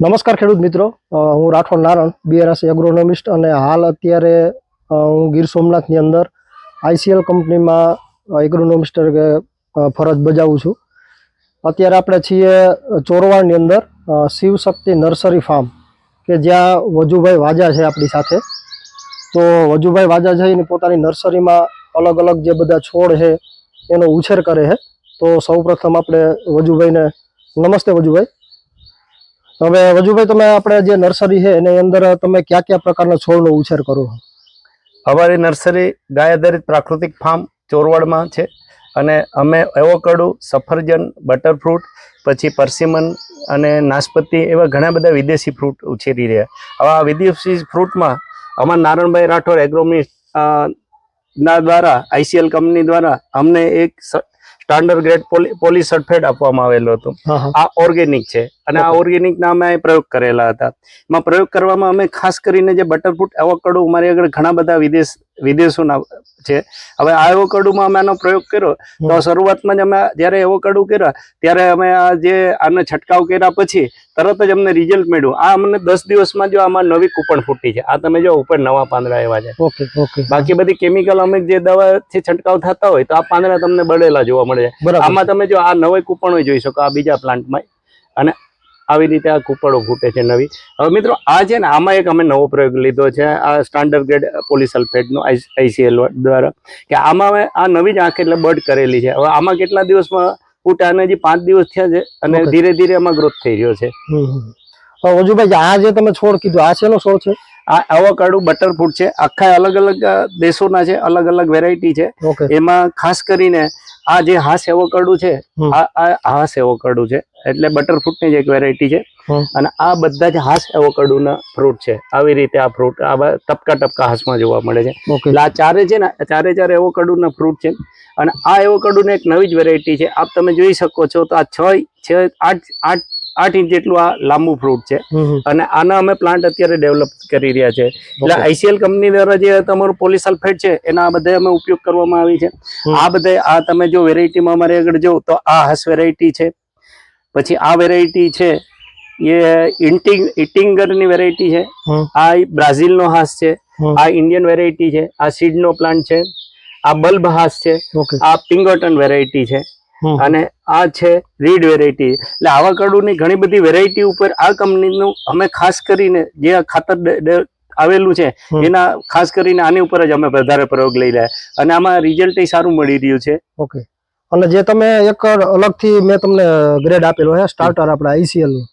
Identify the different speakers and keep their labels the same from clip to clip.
Speaker 1: નમસ્કાર ખેડૂત મિત્રો. હું રાઠોડ નારણ બીઆરએસ એગ્રોનોમિસ્ટ અને હાલ અત્યારે હું ગીર સોમનાથની અંદર આઈસીએલ કંપનીમાં એગ્રોનોમિસ્ટ તરીકે ફરજ બજાવું છું. અત્યારે આપણે છીએ ચોરવાડની અંદર શિવશક્તિ નર્સરી ફાર્મ, કે જ્યાં વજુભાઈ વાજા છે આપણી સાથે. તો વજુભાઈ વાજા જઈને પોતાની નર્સરીમાં અલગ અલગ જે બધા છોડ છે, એનો ઉછેર કરે છે. તો સૌપ્રથમ આપણે વજુભાઈને, નમસ્તે વજુભાઈ. હવે વજુભાઈ તમે આપણે જે નર્સરી છે એની અંદર તમે કયા કયા પ્રકારના છોડનો ઉછેર કરો
Speaker 2: અમારી નર્સરી ગાય આધારિત પ્રાકૃતિક ફાર્મ ચોરવાડમાં છે અને અમે એવોકડો સફરજન બટરફ્રૂટ પછી પરસિમન અને નાશપતિ એવા ઘણા બધા વિદેશી ફ્રૂટ ઉછેરી રહ્યા. હવે આ વિદેશી ફ્રૂટમાં અમારા નારણભાઈ રાઠોડ એગ્રોમિસ્ટ ના દ્વારા આઈસીએલ કંપની દ્વારા અમને એક સ્ટાન્ડર્ડ ગ્રેડ પોલી સર્ટિફાઈડ આપવામાં આવેલો હતો. આ ઓર્ગેનિક છે. અને આ ઓર્ગેનિક ના અમે પ્રયોગ કરેલા હતા. એમાં પ્રયોગ કરવામાં અમે ખાસ કરીને જે બટરફૂટ એવોકડો અમારી આગળ ઘણા બધા વિદેશ વિદેશોના છે. હવે આ એવોકડોમાં અમે આનો પ્રયોગ કર્યો. તો શરૂઆતમાં જ અમે જ્યારે એવોકડો કર્યા ત્યારે અમે આ જે આને છંટકાવ કર્યા પછી તરત જ અમને રિઝલ્ટ મળ્યું. આ અમને દસ દિવસમાં જો આમાં નવી કૂપણ ફૂટી છે. આ તમે જો ઉપર નવા પાંદડા એવા છે.
Speaker 1: Okay okay.
Speaker 2: બાકી બધી કેમિકલ અમે જે દવાથી છંટકાવ થતા હોય તો આ પાંદડા તમને બળેલા જોવા મળે છે. આમાં તમે જો આ નવી કૂપણો જોઈ શકો આ બીજા પ્લાન્ટમાં અને આવી રીતે આ કૂપણો ફૂટે છે નવી. હવે મિત્રો આ છે ને આમાં એક અમે નવો પ્રયોગ લીધો છે આ સ્ટાન્ડર્ડ ગ્રેડ પોલિસલ્ફેટનો આઈસીએલ દ્વારા. કે આમાં અમે આ નવી જ આંખ એટલે બર્ડ કરેલી છે. હવે આમાં કેટલા દિવસમાં ફૂટે અને હજી પાંચ દિવસ થયા છે અને ધીરે ધીરે આમાં ગ્રોથ થઈ રહ્યો છે.
Speaker 1: વજુભાઈ આ જે તમે છોડ કીધું આ શેનો છોડ છે?
Speaker 2: આ એવોકાડો બટરફ્રૂટ છે. આખા અલગ અલગ દેશોના છે અલગ અલગ વેરાયટી છે એમાં ખાસ કરીને આ જે હાસ એવોકાડો છે આ હાસ એવોકાડો છે એટલે બટરફ્રૂટની જ એક વેરાયટી છે. અને આ બધા જ હાસ એવોકાડોના ફ્રૂટ છે. આવી રીતે આ ફ્રૂટ આ ટપકા ટપકા હાસમાં જોવા મળે છે. એટલે આ ચારે છે ને આ ચારે ચાર એવોકાડોના ફ્રૂટ છે. અને આ એવોકાડોની એક નવી જ વેરાયટી છે. આપ તમે જોઈ શકો છો તો આ છ આઠ આઠ આઠ ઇંચ જેટલું આ લાંબુ ફ્રૂટ છે. અને આના અમે પ્લાન્ટ અત્યારે ડેવલપ કરી રહ્યા છે. એટલે. આઈસીએલ કંપની દ્વારા જે તમારું પોલિસલ્ફેટ છે એના આ બધા અમે ઉપયોગ કરવામાં આવી છે. આ બધા આ તમે જો વેરાયટીમાં અમારે આગળ જો તો આ હસ વેરાયટી છે. પછી આ વેરાયટી છે એ ઇન્ટિંગ ઇટિંગરની વેરાયટી છે. આ બ્રાઝિલનો હાસ છે. આ ઇન્ડિયન વેરાયટી છે. આ સીડનો પ્લાન્ટ છે. આ બલ્બ હાસ છે. આ પિંગોટન વેરાયટી છે. અને આ છે રીડ વેરાયટી એટલે આવા કડુની ઘણી બધી વેરાયટી ઉપર આ કંપનીનું અમે ખાસ કરીને જે ખાતર આવેલું છે એના ખાસ કરીને આની ઉપર જ અમે વધારે પ્રયોગ લઈ રહ્યા. અને આમાં રિઝલ્ટ સારું મળી રહ્યું છે.
Speaker 1: ઓકે અને જે તમે એક અલગથી મેં તમને ગ્રેડ આપેલો છે સ્ટાર્ટર આપણા આઈસીએલનું.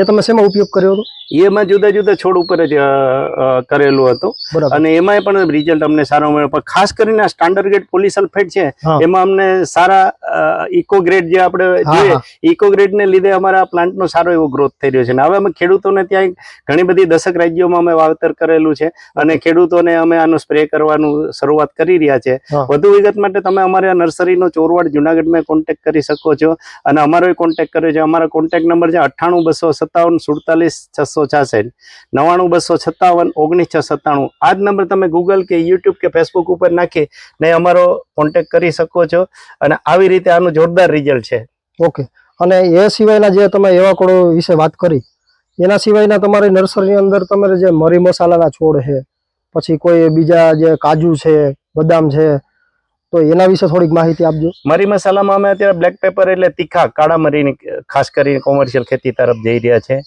Speaker 1: એ તમે શેમાં ઉપયોગ કર્યો હતો?
Speaker 2: એમાં જુદા જુદા છોડ ઉપર જ કરેલું હતું. અને એમાંય પણ રિઝલ્ટ અમને સારો મળ્યો. પણ ખાસ કરીને આ સ્ટાન્ડર્ડ ગ્રેડ પોલિસલ્ફેટ છે એમાં અમને સારા ઇકો ગ્રેડ જે આપણે જોઈએ ઇકો ગ્રેડ ને લીધે અમારા પ્લાન્ટનો સારો એવો ગ્રોથ થઈ રહ્યો છે. અને હવે અમે ખેડૂતોને ત્યાં ઘણી બધી દશક રાજ્યોમાં અમે વાવેતર કરેલું છે અને ખેડૂતોને અમે આનો સ્પ્રે કરવાનું શરૂઆત કરી રહ્યા છે. વધુ વિગત માટે તમે અમારે આ નર્સરીનો ચોરવાડ જુનાગઢમાં કોન્ટેક્ટ કરી શકો છો. અને અમારો કોન્ટેક્ટ કર્યો છે. અમારો કોન્ટેક્ટ નંબર છે અઠ્ઠાણું બસો સત્તાવન, સુડતાલીસ, છસો છાસઠ, નવાણું, બસો છત્તાવન ઓગણીસ છ સત્તાણું. આ જ નંબર તમે ગૂગલ કે યુટ્યુબ કે ફેસબુક ઉપર નાખી ને અમારો કોન્ટેક કરી શકો છો અને આવી રીતે આનું જોરદાર રિઝલ્ટ છે.
Speaker 1: ઓકે. અને એ સિવાયના જે તમે એવા કોડો વિશે વાત કરી, એના સિવાયના તમારી નર્સરીની અંદર તમારે જે મરી મસાલાના છોડ છે, પછી કોઈ બીજા જે કાજુ છે, બદામ છે તો એના વિશે થોડીક માહિતી આપજો.
Speaker 2: મરી મસાલામાં અમે અત્યારે બ્લેક પેપર એટલે તીખા કાળા મરીની ખાસ કરીને કોમર્શિયલ ખેતી તરફ જઈ રહ્યા છે.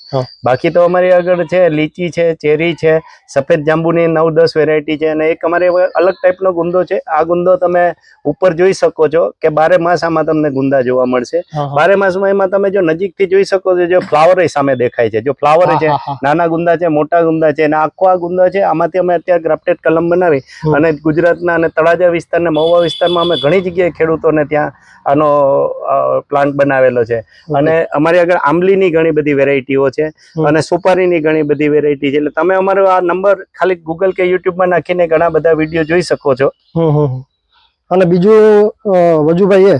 Speaker 2: બાકી તો અમારી આગળ છે લીચી છે ચેરી છે સફેદ જાંબુની નવ દસ વેરાયટી છે અને એક અમારે અલગ ટાઈપનો ગુંદો છે. આ ગુંદો તમે ઉપર જોઈ શકો છો કે બારે માસ આમાં તમને ગુંદા જોવા મળશે. બારે માસમાં એમાં તમે જો નજીકથી જોઈ શકો છો જો ફ્લાવર સામે દેખાય છે. જો ફ્લાવર છે નાના ગુંદા છે મોટા ગુંદા છે અને આખો આ ગુંદા છે આમાંથી અમે અત્યારે ગ્રાફ્ટેડ કલમ બનાવી અને ગુજરાતના અને તળાજા વિસ્તારને મહુવા મહુવા વિસ્તારમાં અમે ઘણી જગ્યાએ ખેડૂતોને ત્યાં આનો પ્લાન્ટ બનાવેલો છે. અને અમારી આગળ આંબલીની ઘણી બધી વેરાયટીઓ છે અને સુપારીની ઘણી બધી વેરાયટી છે. એટલે તમે અમારો આ નંબર ખાલી ગૂગલ કે યુટ્યુબમાં નાખીને ઘણા બધા વીડિયો જોઈ શકો છો.
Speaker 1: અને બીજું વજુભાઈ એ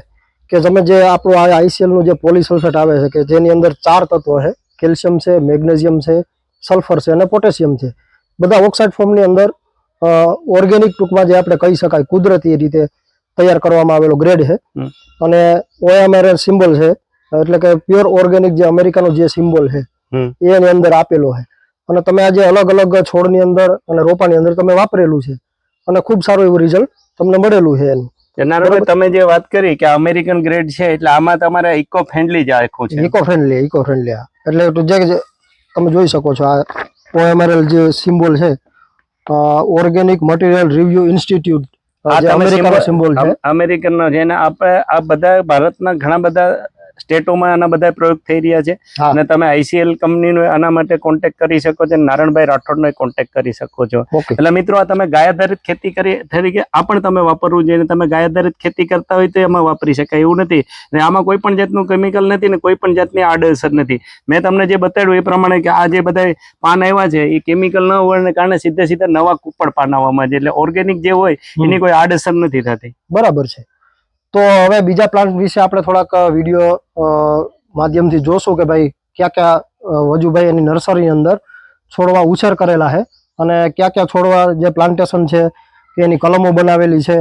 Speaker 1: કે તમે જે આપણું આ આઈસીએલનું જે પોલિસલ્ફેટ આવે છે કે જેની અંદર ચાર તત્વો છે કેલ્શિયમ છે મેગ્નેશિયમ છે સલ્ફર છે અને પોટેશિયમ છે. બધા ઓક્સાઇડ ફોર્મની અંદર ઓર્ગેનિક ટૂંકમાં જે આપણે કહી શકાય કુદરતી રીતે તૈયાર કરવામાં આવેલો ગ્રેડ છે. અને ઓએમઆરએલ સિમ્બોલ છે. એટલે કે પ્યોર ઓર્ગેનિક જે અમેરિકાનો જે સિમ્બોલ છે એ એની અંદર આપેલો છે. અને તમે આજે અલગ અલગ છોડની અંદર અને રોપાની અંદર તમે વાપરેલું છે. અને ખૂબ સારું એવું રિઝલ્ટ તમને મળેલું છે એનું.
Speaker 2: તમે જે વાત કરી કે અમેરિકન ગ્રેડ છે એટલે આમાં તમારે ઇકો ફ્રેન્ડલી જ આખું છે.
Speaker 1: ઇકો ફ્રેન્ડલી ઇકો ફ્રેન્ડલી એટલે જે તમે જોઈ શકો છો આ ઓએમઆરએલ જે સિમ્બોલ છે ઓર્ગેનિક મટીરિયલ રિવ્યુ ઇન્સ્ટિટ્યૂટ
Speaker 2: આ તમે
Speaker 1: સિમ્બોલ છે.
Speaker 2: અમેરિકન જેને આપણે આ બધા ભારતના ઘણા બધા સ્ટેટોમાં આના બધા પ્રયોગ થઈ રહ્યા છે. અને તમે આઈસીએલ કંપનીનો આના માટે કોન્ટેક્ટ કરી શકો છો નારણભાઈ રાઠોડનો કોન્ટેક્ટ કરી શકો છો. એટલે મિત્રો આ તમે ગાય આધારિત ખેતી કરી તરીકે આ પણ તમે વાપરવું જોઈએ. તમે ગાય આધારિત ખેતી કરતા હોય તો એમાં વાપરી શકાય. એવું નથી. અને આમાં કોઈ પણ જાતનું કેમિકલ નથી ને કોઈ પણ જાતની આડઅસર નથી. મેં તમને જે બતાવ્યું એ પ્રમાણે કે આ જે બધા પાન આવ્યા છે એ કેમિકલ ન હોવાને કારણે સીધે સીધા નવા કુપડ પાન આવવામાં છે. એટલે ઓર્ગેનિક જે હોય એની કોઈ આડઅસર નથી થતી.
Speaker 1: બરાબર છે. તો હવે બીજા પ્લાન્ટ વિશે આપણે થોડાક વીડિયો માધ્યમથી જોશું કે ભાઈ ક્યાં ક્યાં વજુભાઈ એની નર્સરીની અંદર છોડવા ઉછેર કરેલા છે અને ક્યાં ક્યાં છોડવા જે પ્લાન્ટેશન છે કે એની કલમો બનાવેલી છે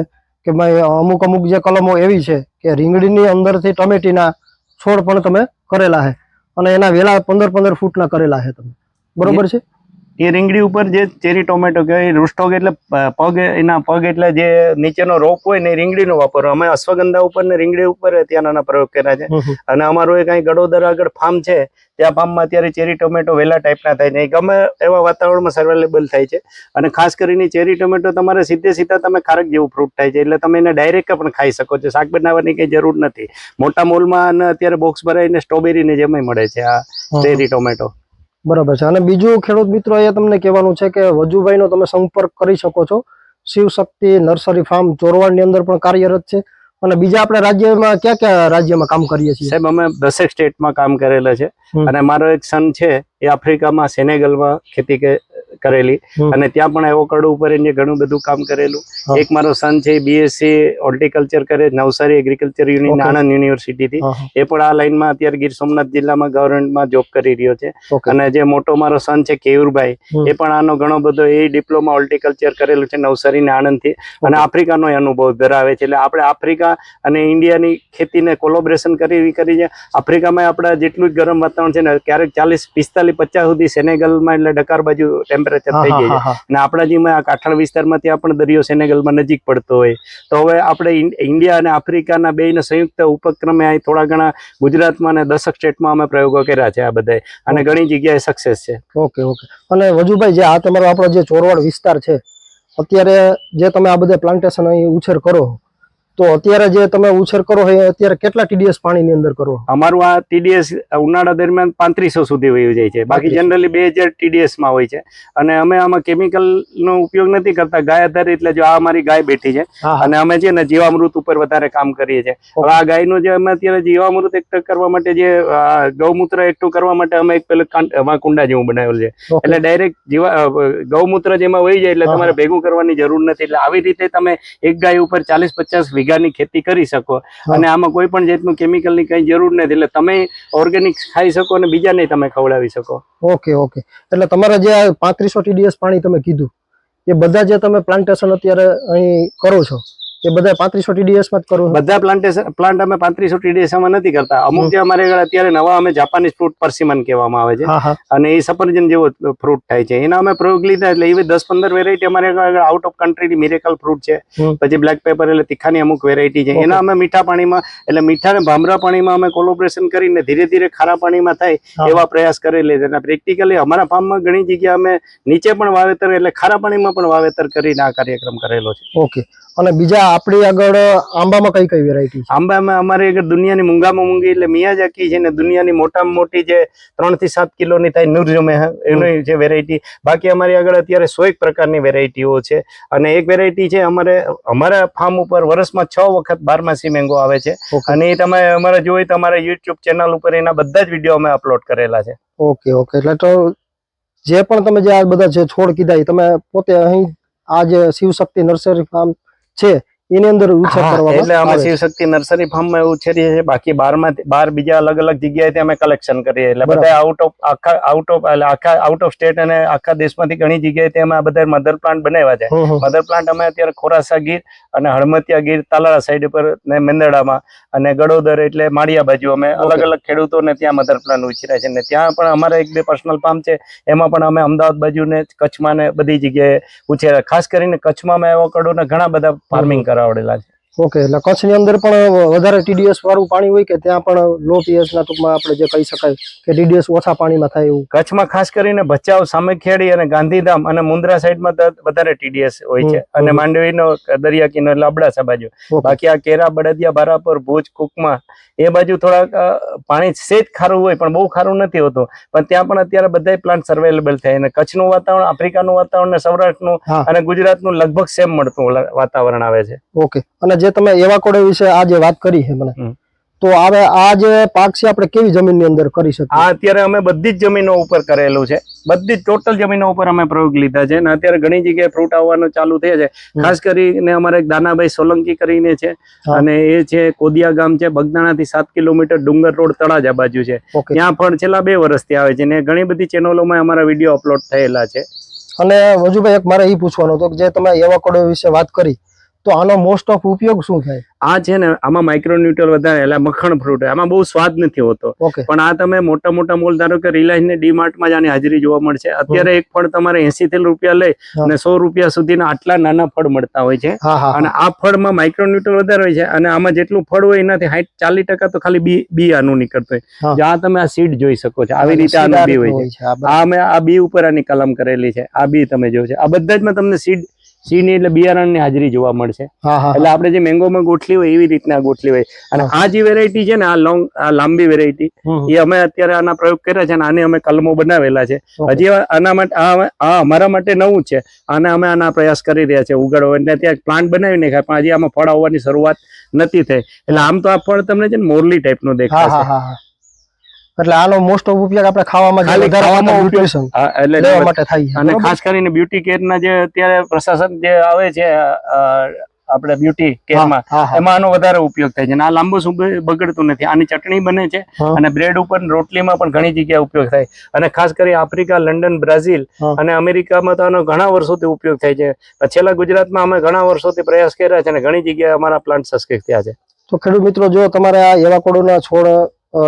Speaker 1: કે ભાઈ અમુક અમુક જે કલમો એવી છે કે રીંગણીની અંદરથી ટમેટીના છોડ પણ તમે કરેલા છે અને એના વેલા પંદર પંદર ફૂટના કરેલા છે તમે. બરોબર છે?
Speaker 2: એ રીંગણી ઉપર જે ચેરી ટોમેટો કહેવાય રૂસ્ટોક એટલે પગ એના પગ એટલે જે નીચેનો રોપ હોય ને એ રીંગણીનો વાપરો. અમે અશ્વગંધા ઉપર ને રીંગણી ઉપર ત્યાં નાના પ્રયોગ કર્યા છે. અને અમારું એ કાંઈ ગડોદર આગળ ફાર્મ છે ત્યાં ફાર્મમાં અત્યારે ચેરી ટોમેટો વહેલા ટાઈપના થાય છે. એ ગમે એવા વાતાવરણમાં સર્વેલેબલ થાય છે. અને ખાસ કરીને ચેરી ટોમેટો તમારે સીધે સીધા તમે ખારક જેવું ફ્રૂટ થાય છે. એટલે તમે એને ડાયરેક્ટ પણ ખાઈ શકો છો. શાક બનાવવાની કંઈ જરૂર નથી. મોટા મોલમાં અને અત્યારે બોક્સ ભરાઈને સ્ટ્રોબેરીને જેમ મળે છે આ ચેરી ટોમેટો.
Speaker 1: બરાબર છે. અને બીજું ખેડૂત મિત્રો અહીંયા તમને કહેવાનું છે કે વજુભાઈનો તમે સંપર્ક કરી શકો છો. શિવશક્તિ નર્સરી ફાર્મ ચોરવાડની અંદર પણ કાર્યરત છે. અને બીજા આપણે રાજ્યમાં ક્યાં ક્યાં રાજ્યમાં કામ કરીએ છીએ?
Speaker 2: સાહેબ અમે દસેક સ્ટેટમાં કામ કરેલા છે. અને મારો એક સન છે એ આફ્રિકામાં સેનેગલમાં ખેતી કે- કરેલી. અને ત્યાં પણ એવોકાડો ઉપર એને ઘણું બધું કામ કરેલું. એક મારો સન છે બીએસસી હોર્ટિકલ્ચર કરે નવસારી એગ્રીકલ્ચર યુનિ આણંદ યુનિવર્સિટીથી. એ પણ આ લાઈનમાં અત્યારે ગીર સોમનાથ જિલ્લામાં ગવર્મેન્ટમાં જોબ કરી રહ્યો છે. અને જે મોટો મારો સન છે કેયુરભાઈ એ પણ આનો ઘણો બધો એ ડિપ્લોમા હોર્ટિકલ્ચર કરેલું છે નવસારી ને આણંદથી અને આફ્રિકાનો અનુભવ ધરાવે છે. એટલે આપણે આફ્રિકા અને ઇન્ડિયાની ખેતીને કોલોબરેશન કરી કરી છે. આફ્રિકામાં આપણા જેટલું જ ગરમ વાતાવરણ છે ને ક્યારેક ચાલીસ પિસ્તાલીસ પચાસ સુધી સેનેગલમાં એટલે ડકાર બાજુ ટેમ્પરેચર
Speaker 1: હા,
Speaker 2: થઈ છે.
Speaker 1: હા.
Speaker 2: અને આપણા જેમાં આ કાંઠાળ વિસ્તારમાં ત્યાં પણ દરિયો સેનેગલમાં નજીક પડતો હોય. તો હવે આપણે ઇન્ડિયા અને આફ્રિકાના બેયના સંયુક્ત ઉપક્રમે અહીં થોડા ઘણા ગુજરાતમાં અને દસક સ્ટેટમાં અમે પ્રયોગો કર્યા છે આ બધા અને ઘણી જગ્યાએ સક્સેસ છે.
Speaker 1: Okay okay. અને વજુભાઈ જે આ તમારો આપણો જે ચોરવાડ વિસ્તાર છે અત્યારે જે તમે આ બધા પ્લાન્ટેશન અહીં ઉછેર કરો તો અત્યારે જે તમે ઉછેર કરો એ અત્યારે કેટલા ટીડીએસ પાણીની અંદર કરો
Speaker 2: અમારું આ ટીડીએસ ઉનાળા દરમિયાન પાંત્રીસો સુધી વહી જાય છે. બાકી જનરલી બે હજાર ટીડીએસમાં હોય છે. અને અમે આમાં કેમિકલનો ઉપયોગ નથી કરતા. ગાય આધારિત એટલે જો આ અમારી ગાય બેઠી છે અને અમે છે ને જીવામૃત ઉપર વધારે કામ કરીએ છીએ. હવે આ ગાયનું જે અમે અત્યારે જીવામૃત એકઠું કરવા માટે જે ગૌમૂત્ર એકઠું કરવા માટે અમે એક પેલું કુંડા જેવું બનાવેલું છે. એટલે ડાયરેક્ટ જીવા ગૌમૂત્ર જેમાં વહી જાય એટલે તમારે ભેગું કરવાની જરૂર નથી. એટલે આવી રીતે તમે એક ગાય ઉપર ચાલીસ પચાસ વીઘાની ખેતી કરી શકો. અને આમાં કોઈ પણ જાતનું કેમિકલની કઈ જરૂર નથી. એટલે તમે ઓર્ગેનિક ખાઈ શકો અને બીજાને તમે ખવડાવી શકો.
Speaker 1: Okay okay. એટલે તમારા જે પાંત્રીસો ટીડીએસ પાણી તમે કીધું એ બધા જે તમે પ્લાન્ટેશન અત્યારે અહીં કરો છો એ બધા પાંત્રીસો ટીડીએસમાં જ કરવું
Speaker 2: બધા પ્લાન્ટેશન પ્લાન્ટ અમે પાંત્રીસો ટીડીએસમાં નથી કરતા. અમુક જે અમારે અત્યારે નવા અમે જાપાનીઝ ફ્રૂટ પરસિમન કહેવામાં આવે છે. અને એ સફરજન જેવો ફ્રૂટ થાય છે. એના અમે પ્રયોગ લીધા એટલે એવી દસ પંદર વેરાયટી અમારે આગળ આઉટ ઓફ કન્ટ્રીની મિરેકલ ફ્રૂટ છે. પછી બ્લેક પેપર એટલે તીખાની અમુક વેરાયટી છે. એના અમે મીઠા પાણીમાં એટલે મીઠા અને ભામરા પાણીમાં અમે કોલોબરેશન કરીને ધીરે ધીરે ખારા પાણીમાં થાય એવા પ્રયાસ કરેલી છે. અને પ્રેક્ટિકલી અમારા ફાર્મમાં ઘણી જગ્યા અમે નીચે પણ વાવેતર એટલે ખારા પાણીમાં પણ વાવેતર કરીને આ કાર્યક્રમ કરેલો છે.
Speaker 1: ઓકે અને બીજા આપણી આગળ આંબામાં કઈ કઈ વેરાયટી છે?
Speaker 2: આંબામાં અમારે આગળ દુનિયાની મૂંગામાં મૂંગી એટલે મિયાજાકી છે ને દુનિયાની મોટામાં મોટી જે ત્રણથી સાત કિલોની થાય નુરજમે એની જે વેરાયટી બાકી અમારી આગળ અત્યારે સો એક પ્રકારની વેરાયટીઓ છે. અને એક વેરાયટી છે અમારે અમારા ફાર્મ ઉપર વર્ષમાં છ વખત બારમાસી મેંગો આવે છે. અને એ તમે અમારે જોઈ તો અમારા યુટ્યુબ ચેનલ ઉપર એના બધા જ વીડિયો અમે અપલોડ કરેલા છે.
Speaker 1: Okay okay. એટલે તો જે પણ તમે જે આ બધા જે છોડ કીધા એ તમે પોતે અહીં આ જે શિવશક્તિ નર્સરી ફાર્મ છે એની અંદર ઉછેર કરવામાં
Speaker 2: એટલે અમે શિવશક્તિ નર્સરી ફાર્મમાં એવું ઉછેરીએ છીએ. બાકી બારમાં બાર બીજા અલગ અલગ જગ્યાએથી અમે કલેક્શન કરીએ એટલે બધા આઉટ ઓફ આખા આઉટ ઓફ એટલે આખા આઉટ ઓફ સ્ટેટ અને આખા દેશમાંથી ઘણી જગ્યાએથી અમે આ બધા મધર પ્લાન્ટ બનાવ્યા છે. મધર પ્લાન્ટ અમે અત્યારે ખોરાસા ગીર અને હળમતિયા ગીર તાલાળા સાઈડ પર ને મેંદરડામાં અને ગડોદર એટલે માળિયા બાજુ અમે અલગ અલગ ખેડૂતોને ત્યાં મધર પ્લાન્ટ ઉછેર્યા છે. ને ત્યાં પણ અમારા એક બે પર્સનલ ફાર્મ છે. એમાં પણ અમે અમદાવાદ બાજુ ને કચ્છમાં ને બધી જગ્યાએ ઉછેર્યા. ખાસ કરીને કચ્છમાં અમે એવોકાડોના ઘણા બધા ફાર્મિંગ કરાવડેલા છે
Speaker 1: ઓકે એટલે કચ્છની અંદર પણ વધારે ટીડીએસ વાળું પાણી હોય કે ત્યાં પણ લો પીએચ ના ટૂંકમાં આપણે જે કહી શકાય કે ટીડીએસ ઓછા પાણીમાં થાય એવું?
Speaker 2: કચ્છમાં ખાસ કરીને ભચાઉ સામખિયાળી અને ગાંધીધામ અને મુન્દ્રા સાઈડમાં વધારે ટીડીએસ હોય છે. અને માંડવીનો દરિયા કિનો એટલે અબડાસા બાજુ બાકી આ કેરા બળદિયા બારાપર ભુજ કુકમાં એ બાજુ થોડાક પાણી સેજ ખારું હોય પણ બહુ ખારું નથી હોતું. પણ ત્યાં પણ અત્યારે બધા પ્લાન્ટ સર્વેલેબલ થાય. અને કચ્છનું વાતાવરણ આફ્રિકાનું વાતાવરણ સૌરાષ્ટ્રનું. અને ગુજરાતનું લગભગ સેમ મળતું વાતાવરણ આવે છે.
Speaker 1: ઓકે. અને જે તમે એવાકોડો વિશે આજે વાત કરી છે મને તો હવે આ જે પાક છે આપણે કેવી જમીનની અંદર કરી શકીએ?
Speaker 2: આ અત્યારે અમે બધી જ જમીનો ઉપર કરેલું છે. બધી જ ટોટલ જમીનો ઉપર અમે પ્રયોગ લીધા છે અને અત્યારે ઘણી જગ્યાએ ફ્રૂટ આવવાનું ચાલુ થયા છે. ખાસ કરીને અમારે દાનાભાઈ સોલંકી કરીને છે અને એ છે કોદિયા ગામ છે બગદાણાથી સાત કિલોમીટર ડુંગર રોડ તળાજા બાજુ છે. ત્યાં પણ છેલ્લા બે વર્ષથી આવે છે ને ઘણી બધી ચેનલોમાં અમારા વીડિયો અપલોડ થયેલા છે.
Speaker 1: અને વજુભાઈ એક મારે એ પૂછવાનું હતું કે જે તમે એવાકોડો વિશે વાત કરી તો આનો મોસ્ટ ઓફ ઉપયોગ શું થાય?
Speaker 2: આ છે ને આમાં માઇક્રોન્યુટ્રલ વધારે એટલે મખણ ફ્રૂટ આમાં બહુ સ્વાદ નથી હોતો. પણ આ તમે મોટા મોટા મોલ ધારો કે રિલાયન્સ ને ડીમાર્ટમાં જ આની હાજરી જોવા મળશે. અત્યારે એક ફળ તમારે એસી થી રૂપિયા લઈ. અને સો રૂપિયા સુધીના આટલા નાના ફળ મળતા હોય છે.
Speaker 1: અને આ
Speaker 2: અને આ ફળમાં માઇક્રોન્યુટ્રલ વધારે હોય છે અને આમાં જેટલું ફળ હોય એનાથી સાઠ ચાલીસ ટકા તો ખાલી બી બી આનું નીકળતું હોય. જ્યાં આ તમે આ સીડ જોઈ શકો છો. આવી રીતે આનું બી હોય છે.
Speaker 1: આ
Speaker 2: અમે આ બી ઉપર આની કલમ કરેલી છે. આ બી તમે જોયો છે. આ બધા જ તમને સીડ સીડ એટલે બિયારણની હાજરી જોવા મળશે. એટલે આપણે જે મેંગોમાં ગોઠલી હોય એવી રીતના ગોઠલી હોય. અને આ જે વેરાયટી છે ને આ લોંગ આ લાંબી વેરાયટી. એ અમે અત્યારે આના પ્રયોગ કર્યા છે અને આને અમે કલમો બનાવેલા છે. હજી આના માટે આ અમારા માટે નવું છે. અને અમે આના પ્રયાસ કરી રહ્યા છે ઉગાડવા. એટલે ત્યાં પ્લાન્ટ બનાવી નાખ્યા પણ હજી આમાં ફળ આવવાની શરૂઆત નથી થઈ. એટલે આમ તો આ ફળ તમને છે ને મોરલી ટાઈપનું
Speaker 1: દેખાય એટલે આનો મોસ્ટ ઓફ ઉપયોગ આપણે ખાવામાં
Speaker 2: ખાવામાં ઉપયોગ- એટલે
Speaker 1: લેવા માટે થાય
Speaker 2: અને ખાસ કરીને બ્યુટી કેરના જે અત્યારે પ્રશાસન જે આવે છે આપણે બ્યુટી કેરમાં. એમાં આનો વધારે ઉપયોગ થાય છે. અને આ લાંબો બગડતું નથી. આની ચટણી બને છે અને બ્રેડ ઉપર રોટલીમાં પણ ઘણી જગ્યાએ ઉપયોગ થાય. અને ખાસ કરી આફ્રિકા લંડન બ્રાઝિલ અને અમેરિકામાં તો આનો ઘણા વર્ષોથી ઉપયોગ થાય છે. છેલ્લા ગુજરાતમાં અમે ઘણા વર્ષોથી પ્રયાસ કર્યા છે અને ઘણી જગ્યાએ અમારા પ્લાન્ટ સસ્કેક થયા છે.
Speaker 1: તો ખેડૂત મિત્રો જો તમારે આ એવાકોડોના છોડ અ,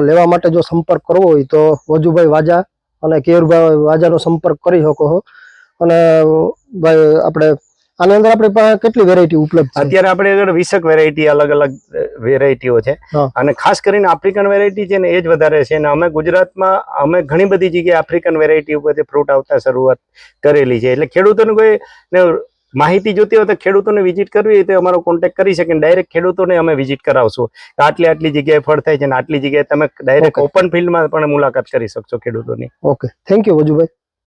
Speaker 1: લેવા માટે જો સંપર્ક કરવો હોય તો વજુભાઈ વાજા અને કેયુરભાઈ વાજાનો સંપર્ક કરી શકો છો અને ભાઈ આપણે આની અંદર આપણી પાસે કેટલી વેરાયટી ઉપલબ્ધ છે?
Speaker 2: અત્યારે આપણે આગળ વીસક વેરાયટી અલગ અલગ વેરાયટીઓ છે. અને ખાસ કરીને આફ્રિકન વેરાયટી છે ને એ જ વધારે છે. અને અમે ગુજરાતમાં અમે ઘણી બધી જગ્યાએ આફ્રિકન વેરાયટી ઉપરથી ફ્રૂટ આવતા શરૂઆત કરેલી છે. એટલે ખેડૂતોને કોઈ માહિતી જોતી હોય તો ખેડૂતોને વિઝિટ કરવી હોય તો અમારો કોન્ટેક્ટ કરી શકે ડાયરેક્ટ ખેડૂતોને અમે વિઝિટ કરાવશું. કે આટલી આટલી જગ્યાએ ફળ થાય છે ને આટલી જગ્યાએ તમે ડાયરેક્ટ ઓપન ફિલ્ડમાં પણ મુલાકાત કરી શકશો ખેડૂતોની.
Speaker 1: Okay thank you Vajubhai.